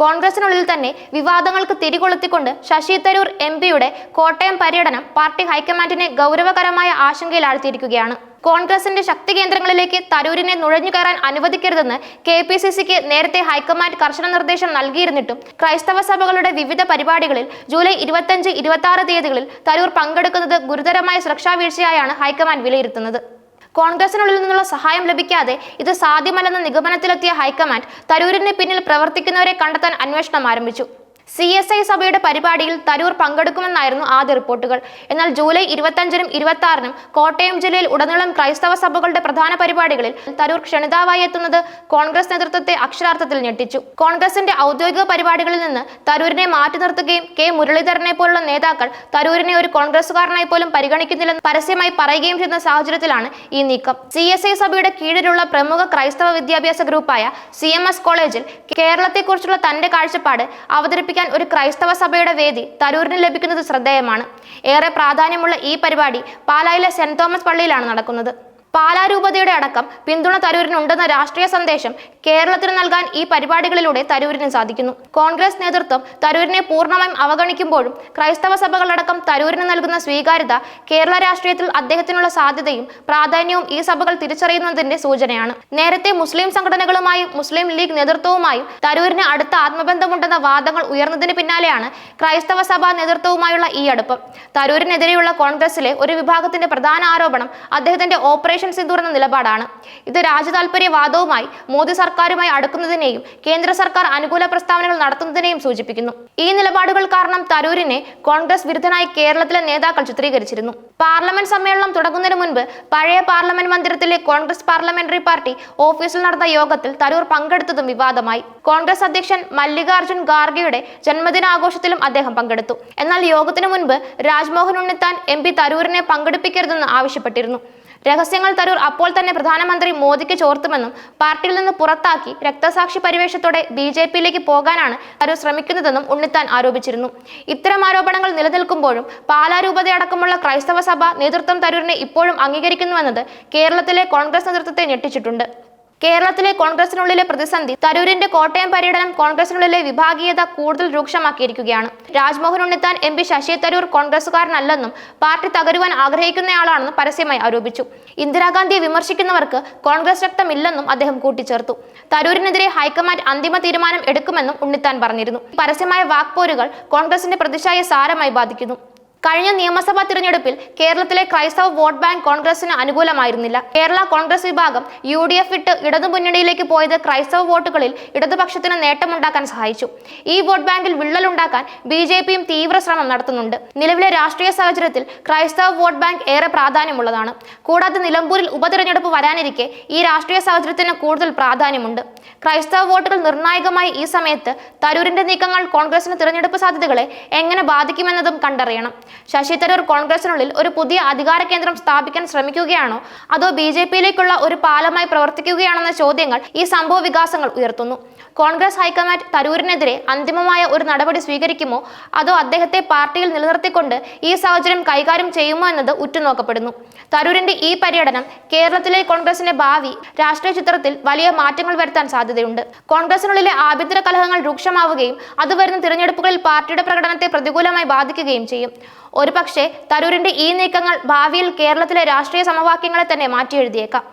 കോൺഗ്രസിനുള്ളിൽ തന്നെ വിവാദങ്ങൾക്ക് തിരികൊളുത്തിക്കൊണ്ട് ശശി തരൂർ എം പിയുടെ കോട്ടയം പര്യടനം പാർട്ടി ഹൈക്കമാൻഡിനെ ഗൗരവകരമായ ആശങ്കയിലാഴ്ത്തിയിരിക്കുകയാണ്. കോൺഗ്രസിന്റെ ശക്തി കേന്ദ്രങ്ങളിലേക്ക് തരൂരിനെ നുഴഞ്ഞു കയറാൻ അനുവദിക്കരുതെന്ന് കെ പി സി സിക്ക് നേരത്തെ ഹൈക്കമാൻഡ് കർശന നിർദ്ദേശം നൽകിയിരുന്നിട്ടും ക്രൈസ്തവ സഭകളുടെ വിവിധ പരിപാടികളിൽ ജൂലൈ ഇരുപത്തഞ്ച് ഇരുപത്തി ആറ് തീയതികളിൽ തരൂർ പങ്കെടുക്കുന്നത് ഗുരുതരമായ സുരക്ഷാ വീഴ്ചയായാണ് ഹൈക്കമാൻഡ് വിലയിരുത്തുന്നത്. കോൺഗ്രസിനുള്ളിൽ നിന്നുള്ള സഹായം ലഭിക്കാതെ ഇത് സാധ്യമല്ലെന്ന നിഗമനത്തിലെത്തിയ ഹൈക്കമാൻഡ് തരൂരിന് പിന്നിൽ പ്രവർത്തിക്കുന്നവരെ കണ്ടെത്താൻ അന്വേഷണം ആരംഭിച്ചു. സി എസ് ഐ സഭയുടെ പരിപാടിയിൽ തരൂർ പങ്കെടുക്കുമെന്നായിരുന്നു ആദ്യ റിപ്പോർട്ടുകൾ. എന്നാൽ ജൂലൈ ഇരുപത്തഞ്ചിനും ഇരുപത്തി ആറിനും കോട്ടയം ജില്ലയിൽ ഉടനീളം ക്രൈസ്തവ സഭകളുടെ പ്രധാന പരിപാടികളിൽ തരൂർ ക്ഷണിതാവായി എത്തുന്നത് കോൺഗ്രസ് നേതൃത്വത്തെ അക്ഷരാർത്ഥത്തിൽ ഞെട്ടിച്ചു. കോൺഗ്രസിന്റെ ഔദ്യോഗിക പരിപാടികളിൽ നിന്ന് തരൂരിനെ മാറ്റി നിർത്തുകയും കെ മുരളീധരനെ പോലുള്ള നേതാക്കൾ തരൂരിനെ ഒരു കോൺഗ്രസുകാരനായി പോലും പരിഗണിക്കുന്നില്ലെന്ന് പരസ്യമായി പറയുകയും ചെയ്യുന്ന സാഹചര്യത്തിലാണ് ഈ നീക്കം. സി എസ് ഐ സഭയുടെ കീഴിലുള്ള പ്രമുഖ ക്രൈസ്തവ വിദ്യാഭ്യാസ ഗ്രൂപ്പായ സി എം എസ് കോളേജിൽ കേരളത്തെക്കുറിച്ചുള്ള തന്റെ കാഴ്ചപ്പാട് അവതരിപ്പിക്കാൻ ഒരു ക്രൈസ്തവ സഭയുടെ വേദി തരൂരിന് ലഭിക്കുന്നത് ശ്രദ്ധേയമാണ്. ഏറെ പ്രാധാന്യമുള്ള ഈ പരിപാടി പാലായിലെ സെന്റ് തോമസ് പള്ളിയിലാണ് നടക്കുന്നത്. പാലാ രൂപതയുടെ അടക്കം പിന്തുണ തരൂരിനുണ്ടെന്ന രാഷ്ട്രീയ സന്ദേശം കേരളത്തിന് നൽകാൻ ഈ പരിപാടികളിലൂടെ തരൂരിന് സാധിക്കുന്നു. കോൺഗ്രസ് നേതൃത്വം തരൂരിനെ പൂർണമായും അവഗണിക്കുമ്പോഴും ക്രൈസ്തവ സഭകളടക്കം തരൂരിന് നൽകുന്ന സ്വീകാര്യത കേരള രാഷ്ട്രീയത്തിൽ അദ്ദേഹത്തിനുള്ള സാധ്യതയും പ്രാധാന്യവും ഈ സഭകൾ തിരിച്ചറിയുന്നതിന്റെ സൂചനയാണ്. നേരത്തെ മുസ്ലിം സംഘടനകളുമായും മുസ്ലിം ലീഗ് നേതൃത്വവുമായും തരൂരിന് അടുത്ത ആത്മബന്ധമുണ്ടെന്ന വാദങ്ങൾ ഉയർന്നതിന് പിന്നാലെയാണ് ക്രൈസ്തവ സഭാ നേതൃത്വവുമായുള്ള ഈ അടുപ്പം. തരൂരിനെതിരെയുള്ള കോൺഗ്രസിലെ ഒരു വിഭാഗത്തിന്റെ പ്രധാന ആരോപണം അദ്ദേഹത്തിന്റെ ഓപ്പറേഷൻ സിന്ദൂർ എന്ന നിലപാടാണ്. ഇത് രാജ്യതാൽപര്യവാദവുമായി മോദി സർക്കാരുമായി അടുക്കുന്നതിനെയും കേന്ദ്ര സർക്കാർ അനുകൂല പ്രസ്താവനകൾ നടത്തുന്നതിനെയും സൂചിപ്പിക്കുന്നു. ഈ നിലപാടുകൾ കാരണം തരൂരിനെ കോൺഗ്രസ് വിരുദ്ധനായി കേരളത്തിലെ നേതാക്കൾ ചിത്രീകരിച്ചിരുന്നു. പാർലമെന്റ് സമ്മേളനം തുടങ്ങുന്നതിന് മുൻപ് പഴയ പാർലമെന്റ് മന്ദിരത്തിലെ കോൺഗ്രസ് പാർലമെന്ററി പാർട്ടി ഓഫീസിൽ നടന്ന യോഗത്തിൽ തരൂർ പങ്കെടുത്തതും വിവാദമായി. കോൺഗ്രസ് അധ്യക്ഷൻ മല്ലികാർജുൻ ഖാർഗെയുടെ ജന്മദിനാഘോഷത്തിലും അദ്ദേഹം പങ്കെടുത്തു. എന്നാൽ യോഗത്തിനു മുൻപ് രാജ്മോഹൻ ഉണ്ണിത്താൻ എം പി തരൂരിനെ പങ്കെടുപ്പിക്കരുതെന്ന് ആവശ്യപ്പെട്ടിരുന്നു. രഹസ്യങ്ങൾ തരൂർ അപ്പോൾ തന്നെ പ്രധാനമന്ത്രി മോദിക്ക് ചോർത്തുമെന്നും പാർട്ടിയിൽ നിന്ന് പുറത്താക്കി രക്തസാക്ഷി പരിവേഷത്തോടെ ബി ജെ പിയിലേക്ക് പോകാനാണ് തരൂർ ശ്രമിക്കുന്നതെന്നും ഉണ്ണിത്താൻ ആരോപിച്ചിരുന്നു. ഇത്തരം ആരോപണങ്ങൾ നിലനിൽക്കുമ്പോഴും പാലാരൂപതയടക്കമുള്ള ക്രൈസ്തവ സഭ നേതൃത്വം തരൂരിനെ ഇപ്പോഴും അംഗീകരിക്കുന്നുവെന്നത് കേരളത്തിലെ കോൺഗ്രസ് നേതൃത്വത്തെ ഞെട്ടിച്ചിട്ടുണ്ട്. കേരളത്തിലെ കോൺഗ്രസിനുള്ളിലെ പ്രതിസന്ധി തരൂരിന്റെ കോട്ടയം പര്യടനം കോൺഗ്രസിനുള്ളിലെ വിഭാഗീയത കൂടുതൽ രൂക്ഷമാക്കിയിരിക്കുകയാണ്. രാജ്മോഹൻ ഉണ്ണിത്താൻ എം പി ശശി തരൂർ കോൺഗ്രസുകാരനല്ലെന്നും പാർട്ടി തകരുവാൻ ആഗ്രഹിക്കുന്നയാളാണെന്നും പരസ്യമായി ആരോപിച്ചു. ഇന്ദിരാഗാന്ധിയെ വിമർശിക്കുന്നവർക്ക് കോൺഗ്രസ് രക്തമില്ലെന്നും അദ്ദേഹം കൂട്ടിച്ചേർത്തു. തരൂരിനെതിരെ ഹൈക്കമാൻഡ് അന്തിമ തീരുമാനം എടുക്കുമെന്നും ഉണ്ണിത്താൻ പറഞ്ഞിരുന്നു. പരസ്യമായ വാക്പോരുകൾ കോൺഗ്രസിന്റെ പ്രതിച്ഛായ സാരമായി ബാധിക്കുന്നു. കഴിഞ്ഞ നിയമസഭാ തിരഞ്ഞെടുപ്പിൽ കേരളത്തിലെ ക്രൈസ്തവ വോട്ട് ബാങ്ക് കോൺഗ്രസിന് അനുകൂലമായിരുന്നില്ല. കേരള കോൺഗ്രസ് വിഭാഗം യു ഡി എഫ് ഇട്ട് ഇടതു മുന്നണിയിലേക്ക് പോയത് ക്രൈസ്തവ വോട്ടുകളിൽ ഇടതുപക്ഷത്തിന് നേട്ടമുണ്ടാക്കാൻ സഹായിച്ചു. ഈ വോട്ട് ബാങ്കിൽ വിള്ളലുണ്ടാക്കാൻ ബി ജെ പിയും തീവ്ര ശ്രമം നടത്തുന്നുണ്ട്. നിലവിലെ രാഷ്ട്രീയ സാഹചര്യത്തിൽ ക്രൈസ്തവ വോട്ട് ബാങ്ക് ഏറെ പ്രാധാന്യമുള്ളതാണ്. കൂടാതെ നിലമ്പൂരിൽ ഉപതെരഞ്ഞെടുപ്പ് വരാനിരിക്കെ ഈ രാഷ്ട്രീയ സാഹചര്യത്തിന് കൂടുതൽ പ്രാധാന്യമുണ്ട്. ക്രൈസ്തവ വോട്ടുകൾ നിർണായകമായി ഈ സമയത്ത് തരൂരിന്റെ നീക്കങ്ങൾ കോൺഗ്രസിന് തിരഞ്ഞെടുപ്പ് സാധ്യതകളെ എങ്ങനെ ബാധിക്കുമെന്നതും കണ്ടറിയണം. ശശി തരൂർ കോൺഗ്രസിനുള്ളിൽ ഒരു പുതിയ അധികാര കേന്ദ്രം സ്ഥാപിക്കാൻ ശ്രമിക്കുകയാണോ? അതോ ബി ജെ പിയിലേക്കുള്ള ഒരു പാലമായി പ്രവർത്തിക്കുകയാണെന്ന ചോദ്യങ്ങൾ ഈ സംഭവ വികാസങ്ങൾ ഉയർത്തുന്നു. കോൺഗ്രസ് ഹൈക്കമാൻഡ് തരൂരിനെതിരെ അന്തിമമായ ഒരു നടപടി സ്വീകരിക്കുമോ? അതോ അദ്ദേഹത്തെ പാർട്ടിയിൽ നിലനിർത്തിക്കൊണ്ട് ഈ സാഹചര്യം കൈകാര്യം ചെയ്യുമോ എന്നത് ഉറ്റുനോക്കപ്പെടുന്നു. തരൂരിന്റെ ഈ പര്യടനം കേരളത്തിലെ കോൺഗ്രസിന്റെ ഭാവി രാഷ്ട്രീയ ചിത്രത്തിൽ വലിയ മാറ്റങ്ങൾ വരുത്താൻ സാധ്യതയുണ്ട്. കോൺഗ്രസിനുള്ളിലെ ആഭ്യന്തര കലഹങ്ങൾ രൂക്ഷമാവുകയും അത് വരുന്ന തിരഞ്ഞെടുപ്പുകളിൽ പാർട്ടിയുടെ പ്രകടനത്തെ പ്രതികൂലമായി ബാധിക്കുകയും ചെയ്യും. ഒരുപക്ഷെ തരൂരിന്റെ ഈ നീക്കങ്ങൾ ഭാവിയിൽ കേരളത്തിലെ രാഷ്ട്രീയ സമവാക്യങ്ങളെ തന്നെ മാറ്റിയെഴുതിയേക്കാം.